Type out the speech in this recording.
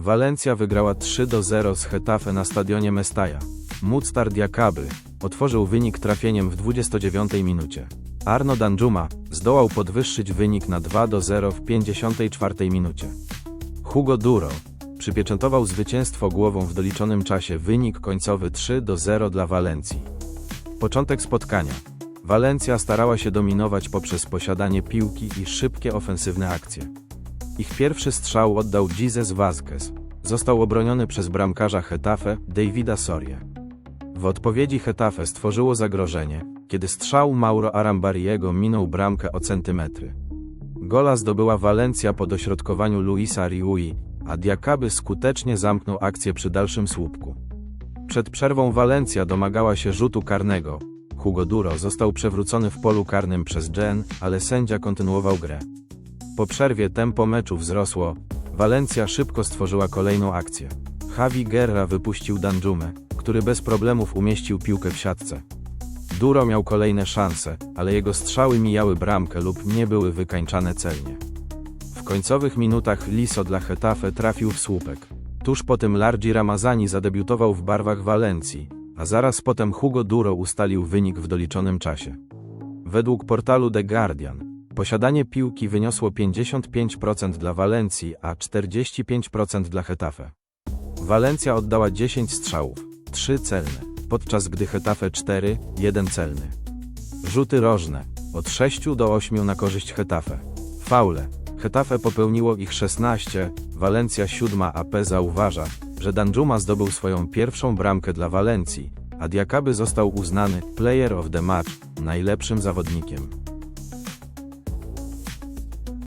Walencja wygrała 3 do 0 z Hetafe na stadionie Mestalla. Mutstar Diakaby otworzył wynik trafieniem w 29 minucie. Arno Danjuma zdołał podwyższyć wynik na 2 do 0 w 54 minucie. Hugo Duro przypieczętował zwycięstwo głową w doliczonym czasie wynik końcowy 3 do 0 dla Walencji. Początek spotkania. Walencja starała się dominować poprzez posiadanie piłki i szybkie ofensywne akcje. Ich pierwszy strzał oddał Jesus Vazquez. Został obroniony przez bramkarza Hetafe, Davida Sorie. W odpowiedzi Hetafe stworzyło zagrożenie, kiedy strzał Mauro Arambariego minął bramkę o centymetry. Gola zdobyła Walencja po dośrodkowaniu Luisa Riui, a Diakaby skutecznie zamknął akcję przy dalszym słupku. Przed przerwą Walencja domagała się rzutu karnego. Hugo Duro został przewrócony w polu karnym przez Gen, ale sędzia kontynuował grę. Po przerwie tempo meczu wzrosło, Walencja szybko stworzyła kolejną akcję. Javi Guerra wypuścił Danjumę, który bez problemów umieścił piłkę w siatce. Duro miał kolejne szanse, ale jego strzały mijały bramkę lub nie były wykańczane celnie. W końcowych minutach Liso dla Hetafe trafił w słupek. Tuż po tym Largi Ramazani zadebiutował w barwach Walencji, a zaraz potem Hugo Duro ustalił wynik w doliczonym czasie. Według portalu The Guardian, posiadanie piłki wyniosło 55% dla Walencji, a 45% dla Hetafe. Walencja oddała 10 strzałów, 3 celne, podczas gdy Hetafe 4, 1 celny. Rzuty rożne, od 6 do 8 na korzyść Hetafe. Faule. Hetafe popełniło ich 16, Walencja 7 AP zauważa, że Danjuma zdobył swoją pierwszą bramkę dla Walencji, a Diakaby został uznany Player of the Match, najlepszym zawodnikiem.